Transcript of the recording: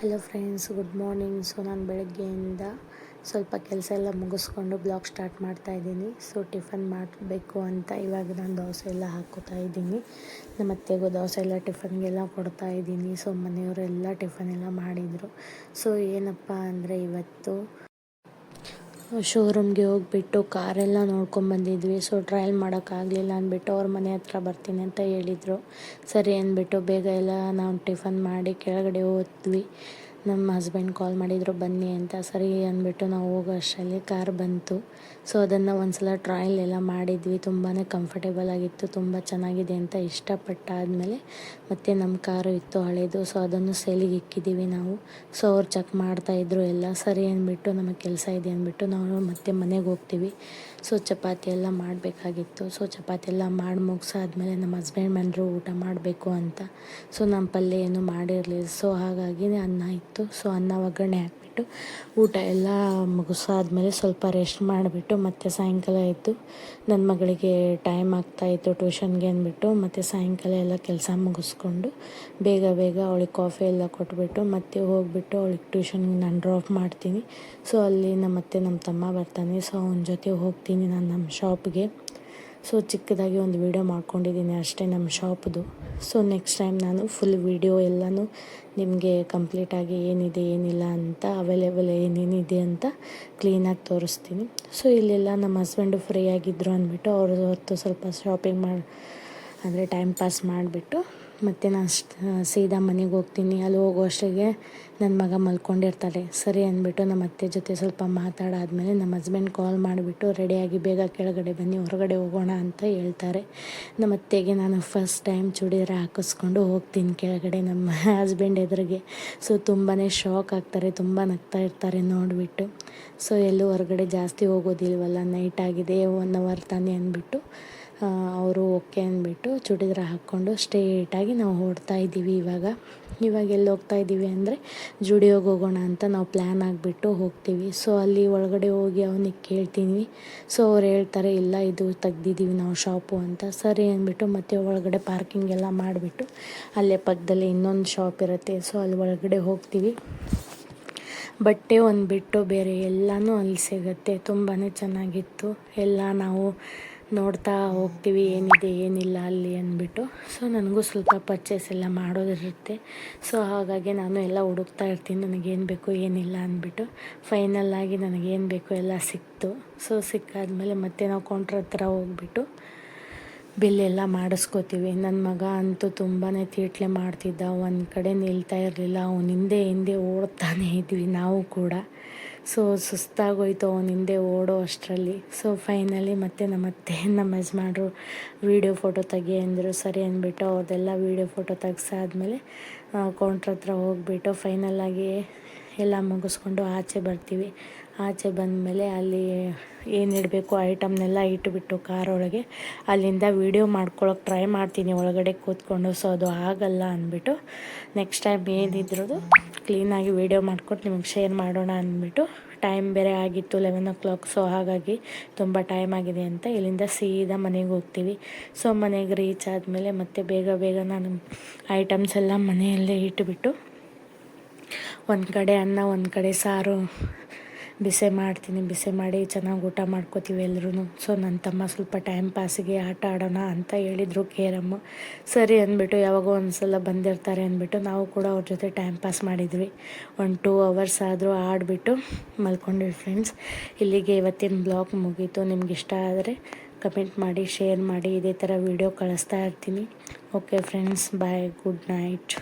Hello friends good morning so ನಾನು ಬೆಳಗ್ಗೆಯಿಂದ ಸ್ವಲ್ಪ ಕೆಲಸ ಎಲ್ಲ ಮುಗಿಸ್ಕೊಂಡು ಬ್ಲಾಗ್ ಸ್ಟಾರ್ಟ್ ಮಾಡ್ತಾ ಇದ್ದೀನಿ. ಸೊ ಟಿಫನ್ ಮಾಡಬೇಕು ಅಂತ ಇವಾಗ ನಾನು ದೋಸೆ ಎಲ್ಲ ಹಾಕೋತಾ ಇದ್ದೀನಿ. ನಮ್ಮ ಅತ್ತೆಗೂ ದೋಸೆ ಎಲ್ಲ ಟಿಫನ್ಗೆಲ್ಲ ಕೊಡ್ತಾ ಇದ್ದೀನಿ. ಸೊ ಮನೆಯವರೆಲ್ಲ ಟಿಫನ್ ಎಲ್ಲ ಮಾಡಿದರು. ಸೊ ಏನಪ್ಪ ಅಂದರೆ ಇವತ್ತು ಶೋರೂಮ್ಗೆ ಹೋಗ್ಬಿಟ್ಟು ಕಾರೆಲ್ಲ ನೋಡ್ಕೊಂಬಂದಿದ್ವಿ ಸೊ ಟ್ರಯಲ್ ಮಾಡೋಕ್ಕಾಗಲಿಲ್ಲ ಅಂದ್ಬಿಟ್ಟು ಅವ್ರ ಮನೆ ಹತ್ರ ಬರ್ತೀನಿ ಅಂತ ಹೇಳಿದರು. ಸರಿ ಅಂದ್ಬಿಟ್ಟು ಬೇಗ ಎಲ್ಲ ನಾವು ಟಿಫನ್ ಮಾಡಿ ಕೆಳಗಡೆ ಹೋದ್ವಿ. ನಮ್ಮ ಹಸ್ಬೆಂಡ್ ಕಾಲ್ ಮಾಡಿದರು, ಬನ್ನಿ ಅಂತ. ಸರಿ ಅಂದ್ಬಿಟ್ಟು ನಾವು ಹೋಗೋ ಅಷ್ಟರಲ್ಲಿ ಕಾರ್ ಬಂತು. ಸೊ ಅದನ್ನು ಒಂದು ಸಲ ಟ್ರಯಲ್ ಎಲ್ಲ ಮಾಡಿದ್ವಿ. ತುಂಬಾ ಕಂಫರ್ಟೇಬಲ್ ಆಗಿತ್ತು, ತುಂಬ ಚೆನ್ನಾಗಿದೆ ಅಂತ ಇಷ್ಟಪಟ್ಟಾದಮೇಲೆ ಮತ್ತು ನಮ್ಮ ಕಾರು ಇತ್ತು ಹಳೇದು. ಸೊ ಅದನ್ನು ಸೇಲಿಗೆ ಇಕ್ಕಿದ್ದೀವಿ ನಾವು. ಸೊ ಅವ್ರು ಚೆಕ್ ಮಾಡ್ತಾಯಿದ್ರು ಎಲ್ಲ. ಸರಿ ಅಂದ್ಬಿಟ್ಟು ನಮಗೆ ಕೆಲಸ ಇದೆ ಅಂದ್ಬಿಟ್ಟು ನಾವು ಮತ್ತೆ ಮನೆಗೆ ಹೋಗ್ತೀವಿ. ಸೊ ಚಪಾತಿ ಎಲ್ಲ ಮಾಡಬೇಕಾಗಿತ್ತು. ಸೊ ಚಪಾತಿ ಎಲ್ಲ ಮಾಡಿ ಮುಗಿಸಾದ್ಮೇಲೆ ನಮ್ಮ ಹಸ್ಬೆಂಡ್ ಬಂದರು, ಊಟ ಮಾಡಬೇಕು ಅಂತ. ಸೊ ನಮ್ಮ ಪಲ್ಯ ಏನು ಮಾಡಿರಲಿಲ್ಲ. ಸೊ ಹಾಗಾಗಿ ಅನ್ನ ಇತ್ತು. ಸೊ ಅನ್ನ ಒಗ್ಗರಣೆ ಹಾಕ್ಬಿಟ್ಟು, ಊಟ ಎಲ್ಲ ಮುಗಿಸಾದ್ಮೇಲೆ ಸ್ವಲ್ಪ ರೆಸ್ಟ್ ಮಾಡಿಬಿಟ್ಟು, ಮತ್ತೆ ಸಾಯಂಕಾಲ ಎದ್ದು ನನ್ನ ಮಗಳಿಗೆ ಟೈಮ್ ಆಗ್ತಾಯಿತ್ತು ಟ್ಯೂಷನ್ಗೆ ಅಂದ್ಬಿಟ್ಟು, ಮತ್ತು ಸಾಯಂಕಾಲ ಎಲ್ಲ ಕೆಲಸ ಮುಗಿಸ್ಕೊಂಡು ಬೇಗ ಬೇಗ ಅವಳಿಗೆ ಕಾಫಿ ಎಲ್ಲ ಕೊಟ್ಬಿಟ್ಟು, ಮತ್ತೆ ಹೋಗಿಬಿಟ್ಟು ಅವಳಿಗೆ ಟ್ಯೂಷನ್ಗೆ ನಾನು ಡ್ರಾಪ್ ಮಾಡ್ತೀನಿ. ಸೊ ಅಲ್ಲಿ ನಮ್ಮ ಮತ್ತೆ ನಮ್ಮ ತಮ್ಮ ಬರ್ತಾನೆ. ಸೊ ಅವನ ಜೊತೆ ಹೋಗ್ತೀನಿ ನಾನು ನಮ್ಮ ಶಾಪ್ಗೆ ಸೊ ಚಿಕ್ಕದಾಗಿ ಒಂದು ವೀಡಿಯೋ ಮಾಡ್ಕೊಂಡಿದ್ದೀನಿ ಅಷ್ಟೇ ನಮ್ಮ ಶಾಪ್ದು ಸೊ ನೆಕ್ಸ್ಟ್ ಟೈಮ್ ನಾನು ಫುಲ್ ವೀಡಿಯೋ ಎಲ್ಲನೂ ನಿಮಗೆ ಕಂಪ್ಲೀಟಾಗಿ ಏನಿದೆ, ಏನಿಲ್ಲ ಅಂತ ಅವೈಲೇಬಲ್ ಏನೇನಿದೆ ಅಂತ ಕ್ಲೀನಾಗಿ ತೋರಿಸ್ತೀನಿ. ಸೊ ಇಲ್ಲೆಲ್ಲ ನಮ್ಮ ಹಸ್ಬೆಂಡು ಫ್ರೀ ಆಗಿದ್ದರು ಅಂದ್ಬಿಟ್ಟು ಅವರು ಹೊತ್ತು ಸ್ವಲ್ಪ ಶಾಪಿಂಗ್ ಮಾಡಿ, ಅಂದರೆ ಟೈಮ್ ಪಾಸ್ ಮಾಡಿಬಿಟ್ಟು ಮತ್ತು ನಾನು ಸೀದಾ ಮನೆಗೆ ಹೋಗ್ತೀನಿ. ಅಲ್ಲಿ ಹೋಗೋ ಅಷ್ಟಿಗೆ ನನ್ನ ಮಗ ಮಲ್ಕೊಂಡಿರ್ತಾರೆ ಸರಿ ಅಂದ್ಬಿಟ್ಟು ನಮ್ಮ ಅತ್ತೆ ಜೊತೆ ಸ್ವಲ್ಪ ಮಾತಾಡಾದ್ಮೇಲೆ ನಮ್ಮ ಹಸ್ಬೆಂಡ್ ಕಾಲ್ ಮಾಡಿಬಿಟ್ಟು ರೆಡಿಯಾಗಿ ಬೇಗ ಕೆಳಗಡೆ ಬನ್ನಿ, ಹೊರಗಡೆ ಹೋಗೋಣ ಅಂತ ಹೇಳ್ತಾರೆ. ನಮ್ಮ ಅತ್ತೆಗೆ ನಾನು ಫಸ್ಟ್ ಟೈಮ್ ಚೂಡಿದಾರ ಹಾಕಿಸ್ಕೊಂಡು ಹೋಗ್ತೀನಿ ಕೆಳಗಡೆ ನಮ್ಮ ಹಸ್ಬೆಂಡ್ ಎದುರಿಗೆ. ಸೊ ತುಂಬಾ ಶಾಕ್ ಆಗ್ತಾರೆ, ತುಂಬ ನಗ್ತಾ ಇರ್ತಾರೆ ನೋಡಿಬಿಟ್ಟು. ಸೊ ಎಲ್ಲೂ ಹೊರಗಡೆ ಜಾಸ್ತಿ ಹೋಗೋದಿಲ್ವಲ್ಲ ನೈಟ್ ಆಗಿದೆ ಒನ್ ಅವರ್ ತಾನೇ ಅಂದ್ಬಿಟ್ಟು ಅವರು ಓಕೆ ಅಂದ್ಬಿಟ್ಟು ಚೂಡಿದಾರ ಹಾಕ್ಕೊಂಡು ಸ್ಟ್ರೇಟಾಗಿ ನಾವು ಓಡ್ತಾ ಇದ್ದೀವಿ ಇವಾಗ. ಇವಾಗ ಎಲ್ಲಿ ಹೋಗ್ತಾ ಇದ್ದೀವಿ ಅಂದರೆ ಜುಡಿಯೋಗೆ ಹೋಗೋಣ ಅಂತ ನಾವು ಪ್ಲ್ಯಾನ್ ಆಗಿಬಿಟ್ಟು ಹೋಗ್ತೀವಿ. ಸೊ ಅಲ್ಲಿ ಒಳಗಡೆ ಹೋಗಿ ಅವನಿಗೆ ಕೇಳ್ತೀನಿ. ಸೊ ಅವ್ರು ಹೇಳ್ತಾರೆ, ಇಲ್ಲ, ಇದು ತೆಗ್ದಿದ್ದೀವಿ ನಾವು ಶಾಪು ಅಂತ. ಸರಿ ಅಂದ್ಬಿಟ್ಟು ಮತ್ತೆ ಒಳಗಡೆ ಪಾರ್ಕಿಂಗ್ ಎಲ್ಲ ಮಾಡಿಬಿಟ್ಟು ಅಲ್ಲೇ ಪಕ್ಕದಲ್ಲಿ ಇನ್ನೊಂದು ಶಾಪ್ ಇರುತ್ತೆ. ಸೊ ಅಲ್ಲಿ ಒಳಗಡೆ ಹೋಗ್ತೀವಿ. ಬಟ್ಟೆ ಒಂದು ಬಿಟ್ಟು ಬೇರೆ ಎಲ್ಲನೂ ಅಲ್ಲಿ ಸಿಗುತ್ತೆ. ತುಂಬಾ ಚೆನ್ನಾಗಿತ್ತು. ಎಲ್ಲ ನಾವು ನೋಡ್ತಾ ಹೋಗ್ತೀವಿ, ಏನಿದೆ, ಏನಿಲ್ಲ ಅಲ್ಲಿ ಅಂದ್ಬಿಟ್ಟು. ಸೊ ನನಗೂ ಸ್ವಲ್ಪ ಪರ್ಚೇಸ್ ಎಲ್ಲ ಮಾಡೋದಿರುತ್ತೆ. ಸೊ ಹಾಗಾಗಿ ನಾನು ಎಲ್ಲ ಹುಡುಕ್ತಾ ಇರ್ತೀನಿ, ನನಗೇನು ಬೇಕು, ಏನಿಲ್ಲ ಅಂದ್ಬಿಟ್ಟು. ಫೈನಲ್ಲಾಗಿ ನನಗೇನು ಬೇಕು ಎಲ್ಲ ಸಿಕ್ತು. ಸೊ ಸಿಕ್ಕಾದ್ಮೇಲೆ ಮತ್ತೆ ನಾವು ಕೌಂಟ್ರ್ ಹತ್ರ ಹೋಗ್ಬಿಟ್ಟು ಬಿಲ್ಲೆಲ್ಲ ಮಾಡಿಸ್ಕೋತೀವಿ. ನನ್ನ ಮಗ ಅಂತೂ ತುಂಬಾ ತೀಟ್ಲೆ ಮಾಡ್ತಿದ್ದ. ಒಂದು ಕಡೆ ನಿಲ್ತಾ ಇರಲಿಲ್ಲ. ಅವನ ಹಿಂದೆ ಹಿಂದೆ ಓಡ್ತಾನೆ ಇದ್ವಿ ನಾವು ಕೂಡ. ಸೊ, ಸುಸ್ತಾಗೋಯ್ತು ಅವನ ಹಿಂದೆ ಓಡೋ ಅಷ್ಟರಲ್ಲಿ. ಸೊ, ಫೈನಲಿ ಮತ್ತೆ ನಮ್ಮ ಅತ್ತೆ, ನಮ್ಮ ಯಜಮಾನ್ರು ವೀಡಿಯೋ ಫೋಟೋ ತೆಗಿ ಅಂದರು. ಸರಿ ಅಂದ್ಬಿಟ್ಟು ಅವ್ರದ್ದೆಲ್ಲ ವೀಡಿಯೋ ಫೋಟೋ ತೆಗ್ಸಾದ್ಮೇಲೆ ಕೌಂಟ್ರ್ ಹತ್ರ ಹೋಗ್ಬಿಟ್ಟು ಫೈನಲ್ಲಾಗಿ ಎಲ್ಲ ಮುಗಿಸ್ಕೊಂಡು ಆಚೆ ಬರ್ತೀವಿ. ಆಚೆ ಬಂದಮೇಲೆ ಅಲ್ಲಿ ಏನಿಡಬೇಕು ಐಟಮ್ನೆಲ್ಲ ಇಟ್ಬಿಟ್ಟು ಕಾರೊಳಗೆ ಅಲ್ಲಿಂದ ವೀಡಿಯೋ ಮಾಡ್ಕೊಳಕ್ಕೆ ಟ್ರೈ ಮಾಡ್ತೀನಿ. ಒಳಗಡೆ ಕೂತ್ಕೊಂಡು. ಸೊ ಅದು ಆಗಲ್ಲ ಅಂದ್ಬಿಟ್ಟು ನೆಕ್ಸ್ಟ್ ಟೈಮ್ ಏನಿದ್ರು ಕ್ಲೀನಾಗಿ ವೀಡಿಯೋ ಮಾಡ್ಕೊಟ್ಟು ನಿಮಗೆ ಶೇರ್ ಮಾಡೋಣ ಅಂದ್ಬಿಟ್ಟು ಟೈಮ್ ಬೇರೆ ಆಗಿತ್ತು. ಲೆವೆನ್ ಓ ಕ್ಲಾಕ್ ಸೊ ಹಾಗಾಗಿ ತುಂಬ ಟೈಮ್ ಆಗಿದೆ ಅಂತ ಇಲ್ಲಿಂದ ಸೀದಾ ಮನೆಗೆ ಹೋಗ್ತೀವಿ. ಸೊ ಮನೆಗೆ ರೀಚ್ ಆದಮೇಲೆ ಮತ್ತೆ ಬೇಗ ಬೇಗ ನಾನು ಐಟಮ್ಸ್ ಎಲ್ಲ ಮನೆಯಲ್ಲೇ ಇಟ್ಬಿಟ್ಟು ಒಂದು ಕಡೆ ಅನ್ನ, ಒಂದು ಕಡೆ ಸಾರು ಬಿಸಿ ಮಾಡ್ತೀನಿ, ಬಿಸಿ ಮಾಡಿ ಚೆನ್ನಾಗಿ ಊಟ ಮಾಡ್ಕೋತೀವಿ ಎಲ್ಲರೂ ಸೊ ನನ್ನ ತಮ್ಮ ಸ್ವಲ್ಪ ಟೈಮ್ ಪಾಸಿಗೆ ಆಟ ಆಡೋಣ ಅಂತ ಹೇಳಿದರು ಕೇರಮ್ಮ. ಸರಿ ಅಂದ್ಬಿಟ್ಟು ಯಾವಾಗೋ ಒಂದು ಸಲ ಬಂದಿರ್ತಾರೆ ಅಂದ್ಬಿಟ್ಟು ನಾವು ಕೂಡ ಅವ್ರ ಜೊತೆ ಟೈಮ್ ಪಾಸ್ ಮಾಡಿದ್ವಿ. ಒಂದು ಟೂ ಅವರ್ಸ್ ಆದರೂ ಆಡಿಬಿಟ್ಟು ಮಲ್ಕೊಂಡ್ವಿ ಫ್ರೆಂಡ್ಸ್ ಇಲ್ಲಿಗೆ ಇವತ್ತಿನ ಬ್ಲಾಗ್ ಮುಗೀತು. ನಿಮ್ಗೆ ಇಷ್ಟ ಆದರೆ ಕಮೆಂಟ್ ಮಾಡಿ ಶೇರ್ ಮಾಡಿ, ಇದೇ ಥರ ವಿಡಿಯೋ ಕಳಿಸ್ತಾ ಇರ್ತೀನಿ. Okay friends bye good night